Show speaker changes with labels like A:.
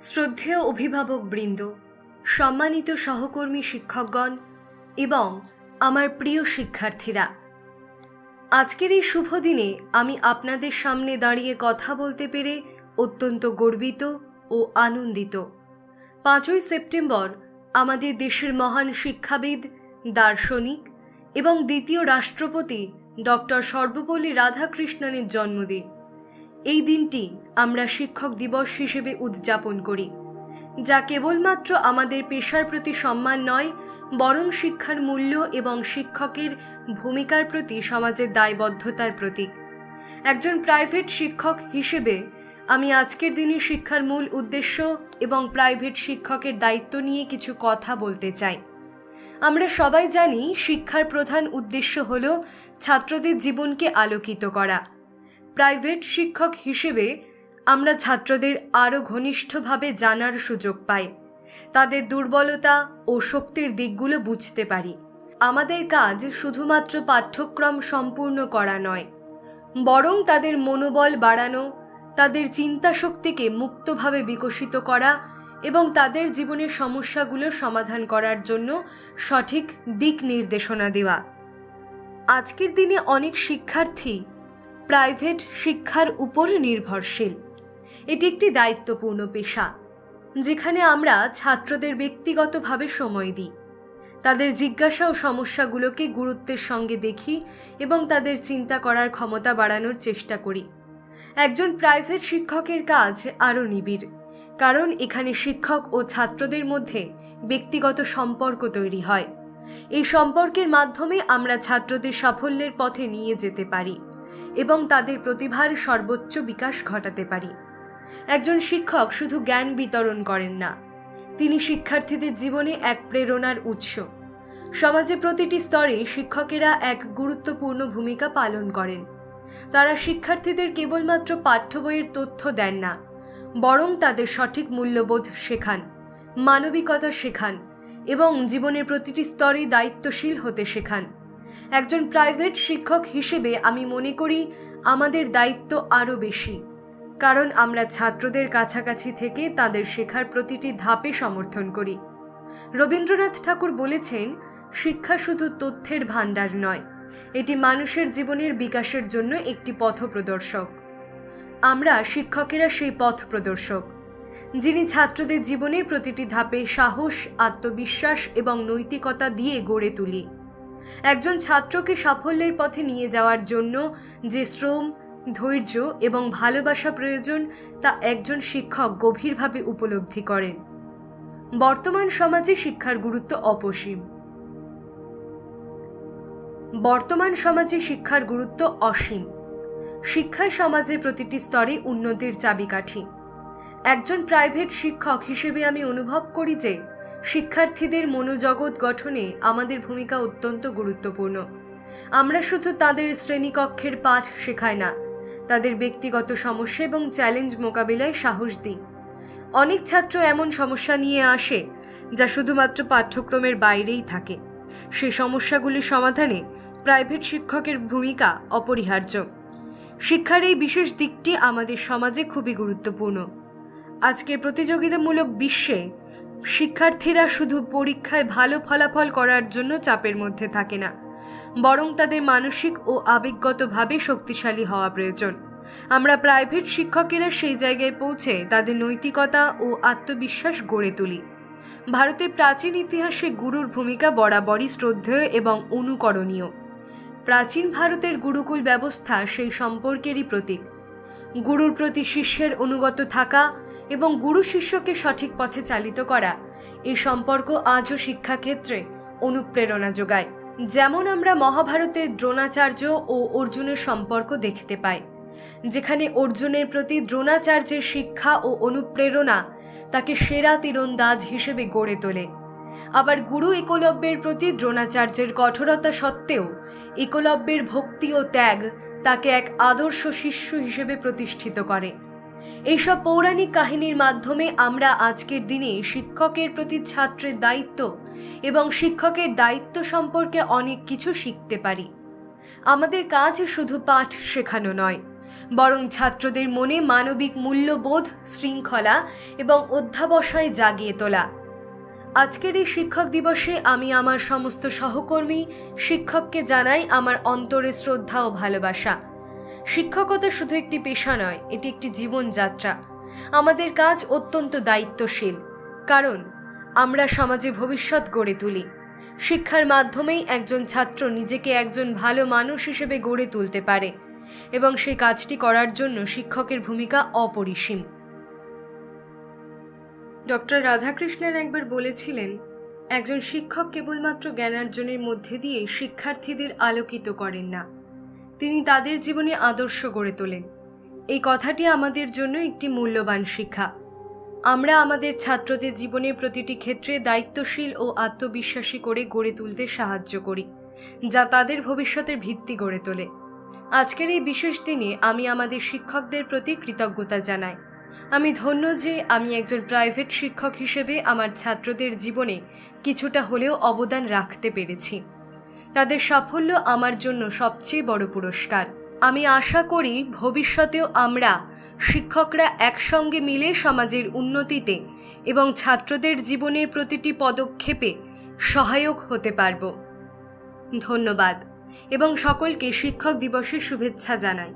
A: শ্রদ্ধেয় অভিভাবক বৃন্দ, সম্মানিত সহকর্মী শিক্ষকগণ এবং আমার প্রিয় শিক্ষার্থীরা, আজকের এই শুভ দিনে আমি আপনাদের সামনে দাঁড়িয়ে কথা বলতে পেরে অত্যন্ত গর্বিত ও আনন্দিত। পাঁচই সেপ্টেম্বর আমাদের দেশের মহান শিক্ষাবিদ, দার্শনিক এবং দ্বিতীয় রাষ্ট্রপতি ডক্টর সর্বপল্লী রাধাকৃষ্ণনের জন্মদিন। এই দিনটি আমরা শিক্ষক দিবস হিসেবে উদযাপন করি, যা কেবলমাত্র আমাদের পেশার প্রতি সম্মান নয়, বরং শিক্ষার মূল্য এবং শিক্ষকের ভূমিকার প্রতি সমাজের দায়বদ্ধতার প্রতীক। একজন প্রাইভেট শিক্ষক হিসেবে আমি আজকের দিনে শিক্ষার মূল উদ্দেশ্য এবং প্রাইভেট শিক্ষকের দায়িত্ব নিয়ে কিছু কথা বলতে চাই। আমরা সবাই জানি শিক্ষার প্রধান উদ্দেশ্য হল ছাত্রদের জীবনকে আলোকিত করা। প্রাইভেট শিক্ষক হিসেবে আমরা ছাত্রদের আরও ঘনিষ্ঠভাবে জানার সুযোগ পাই। তাদের দুর্বলতা ও শক্তির দিকগুলো বুঝতে পারি। আমাদের কাজ শুধুমাত্র পাঠ্যক্রম সম্পূর্ণ করা নয়, বরং তাদের মনোবল বাড়ানো, তাদের চিন্তা শক্তিকে মুক্তভাবে বিকশিত করা এবং তাদের জীবনের সমস্যাগুলোর সমাধান করার জন্য সঠিক দিক নির্দেশনা দেওয়া। আজকের দিনে অনেক শিক্ষার্থী প্রাইভেট শিক্ষার উপর নির্ভরশীল। এটি একটি দায়িত্বপূর্ণ পেশা, যেখানে আমরা ছাত্রদের ব্যক্তিগতভাবে সময় দিই। তাদের জিজ্ঞাসা ও সমস্যাগুলোকে গুরুত্বের সঙ্গে দেখি এবং তাদের চিন্তা করার ক্ষমতা বাড়ানোর চেষ্টা করি। একজন প্রাইভেট শিক্ষকের কাজ আরও নিবিড়, কারণ এখানে শিক্ষক ও ছাত্রদের মধ্যে ব্যক্তিগত সম্পর্ক তৈরি হয়। এই সম্পর্কের মাধ্যমে আমরা ছাত্রদের সাফল্যের পথে নিয়ে যেতে পারি। এবং তাদের প্রতিভার সর্বোচ্চ বিকাশ ঘটাতে পারি। একজন শিক্ষক শুধু জ্ঞান বিতরণ করেন না, তিনি শিক্ষার্থীদের জীবনে এক প্রেরণার উৎস। সমাজে প্রতিটি স্তরে শিক্ষকেরা এক গুরুত্বপূর্ণ ভূমিকা পালন করেন। তারা শিক্ষার্থীদের কেবলমাত্র পাঠ্য বইয়ের তথ্য দেন না, বরং তাদের সঠিক মূল্যবোধ শেখান, মানবিকতা শেখান এবং জীবনের প্রতিটি স্তরে দায়িত্বশীল হতে শেখান। একজন প্রাইভেট শিক্ষক হিসেবে আমি মনে করি আমাদের দায়িত্ব আরও বেশি। কারণ আমরা ছাত্রদের কাছাকাছি থেকে তাদের শেখার প্রতিটি ধাপে সমর্থন করি। রবীন্দ্রনাথ ঠাকুর বলেছেন, শিক্ষা শুধু তথ্যের ভাণ্ডার নয়, এটি মানুষের জীবনের বিকাশের জন্য একটি পথ প্রদর্শক। আমরা শিক্ষকেরা সেই পথ প্রদর্শক, যিনি ছাত্রদের জীবনের প্রতিটি ধাপে সাহস, আত্মবিশ্বাস এবং নৈতিকতা দিয়ে গড়ে তুলি। একজন ছাত্রকে সাফল্যের পথে নিয়ে যাওয়ার জন্য যে শ্রম, ধৈর্য এবং ভালোবাসা প্রয়োজন তা একজন শিক্ষক গভীরভাবে উপলব্ধি করেন। বর্তমান সমাজে শিক্ষার গুরুত্ব অপসীম। বর্তমান সমাজে শিক্ষার গুরুত্ব অসীম। শিক্ষাই সমাজের প্রতিটি স্তরে উন্নতির চাবিকাঠি। একজন প্রাইভেট শিক্ষক হিসেবে আমি অনুভব করি যে শিক্ষার্থীদের মনোজগৎ গঠনে আমাদের ভূমিকা অত্যন্ত গুরুত্বপূর্ণ। আমরা শুধু তাদের শ্রেণীকক্ষের পাঠ শেখাই না, তাদের ব্যক্তিগত সমস্যা এবং চ্যালেঞ্জ মোকাবিলায় সাহস দিই। অনেক ছাত্র এমন সমস্যা নিয়ে আসে, যা শুধুমাত্র পাঠ্যক্রমের বাইরেই থাকে। সে সমস্যাগুলির সমাধানে প্রাইভেট শিক্ষকের ভূমিকা অপরিহার্য। শিক্ষার এই বিশেষ দিকটি আমাদের সমাজে খুবই গুরুত্বপূর্ণ। আজকের প্রতিযোগিতামূলক বিশ্বে শিক্ষার্থীরা শুধু পরীক্ষায় ভালো ফলাফল করার জন্য চাপের মধ্যে থাকে না, বরং তাদের মানসিক ও আবেগগতভাবে শক্তিশালী হওয়া প্রয়োজন। আমরা প্রাইভেট শিক্ষকেরা সেই জায়গায় পৌঁছে তাদের নৈতিকতা ও আত্মবিশ্বাস গড়ে তুলি। ভারতের প্রাচীন ইতিহাসে গুরুর ভূমিকা বরাবরই শ্রদ্ধেয় এবং অনুকরণীয়। প্রাচীন ভারতের গুরুকুল ব্যবস্থা সেই সম্পর্কেরই প্রতীক। গুরুর প্রতি শিষ্যের অনুগত থাকা এবং গুরু শিষ্যকে সঠিক পথে চালিত করা। এই সম্পর্ক আজও শিক্ষাক্ষেত্রে অনুপ্রেরণা যোগায়। যেমন আমরা মহাভারতে দ্রোণাচার্য ও অর্জুনের সম্পর্ক দেখতে পাই। যেখানে অর্জুনের প্রতি দ্রোণাচার্যের শিক্ষা ও অনুপ্রেরণা তাকে সেরা তীরন্দাজ হিসেবে গড়ে তোলে। আবার গুরু একলব্যের প্রতি দ্রোণাচার্যের কঠোরতা সত্ত্বেও একলব্যের ভক্তি ও ত্যাগ তাকে এক আদর্শ শিষ্য হিসেবে প্রতিষ্ঠিত করে। এইসব পৌরাণিক কাহিনীর মাধ্যমে আমরা আজকের দিনে শিক্ষকের প্রতি ছাত্রের দায়িত্ব এবং শিক্ষকের দায়িত্ব সম্পর্কে অনেক কিছু শিখতে পারি। আমাদের কাজ শুধু পাঠ শেখানো নয়, বরং ছাত্রদের মনে মানবিক মূল্যবোধ, শৃঙ্খলা এবং অধ্যাবসায় জাগিয়ে তোলা। আজকের এই শিক্ষক দিবসে আমি আমার সমস্ত সহকর্মী, শিক্ষককে জানাই আমার অন্তরে শ্রদ্ধা ও ভালোবাসা। শিক্ষকতা শুধু একটি পেশা নয়, এটি একটি জীবনযাত্রা। আমাদের কাজ অত্যন্ত দায়িত্বশীল, কারণ আমরা সমাজে ভবিষ্যৎ গড়ে তুলি। শিক্ষার মাধ্যমেই একজন ছাত্র নিজেকে একজন ভালো মানুষ হিসেবে গড়ে তুলতে পারে, এবং সেই কাজটি করার জন্য শিক্ষকের ভূমিকা অপরিসীম। ডক্টর রাধাকৃষ্ণন একবার বলেছিলেন, একজন শিক্ষক কেবলমাত্র জ্ঞানার্জনের মধ্যে দিয়ে শিক্ষার্থীদের আলোকিত করেন না। তিনি তাদের জীবনে আদর্শ গড়ে তোলেন। এই কথাটি আমাদের জন্য একটি মূল্যবান শিক্ষা। আমরা আমাদের ছাত্রদের জীবনের প্রতিটি ক্ষেত্রে দায়িত্বশীল ও আত্মবিশ্বাসী করে গড়ে তুলতে সাহায্য করি, যা তাদের ভবিষ্যতের ভিত্তি গড়ে তোলে। আজকের এই বিশেষ দিনে আমি আমাদের শিক্ষকদের প্রতি কৃতজ্ঞতা জানাই। আমি ধন্য যে আমি একজন প্রাইভেট শিক্ষক হিসেবে আমার ছাত্রদের জীবনে কিছুটা হলেও অবদান রাখতে পেরেছি। তাদের সাফল্য আমার জন্য সবচেয়ে বড় পুরস্কার। আমি আশা করি ভবিষ্যতেও আমরা শিক্ষকরা একসঙ্গে মিলে সমাজের উন্নতিতে এবং ছাত্রদের জীবনের প্রতিটি পদক্ষেপে সহায়ক হতে পারব। ধন্যবাদ। এবং সকলকে শিক্ষক দিবসের শুভেচ্ছা জানাই।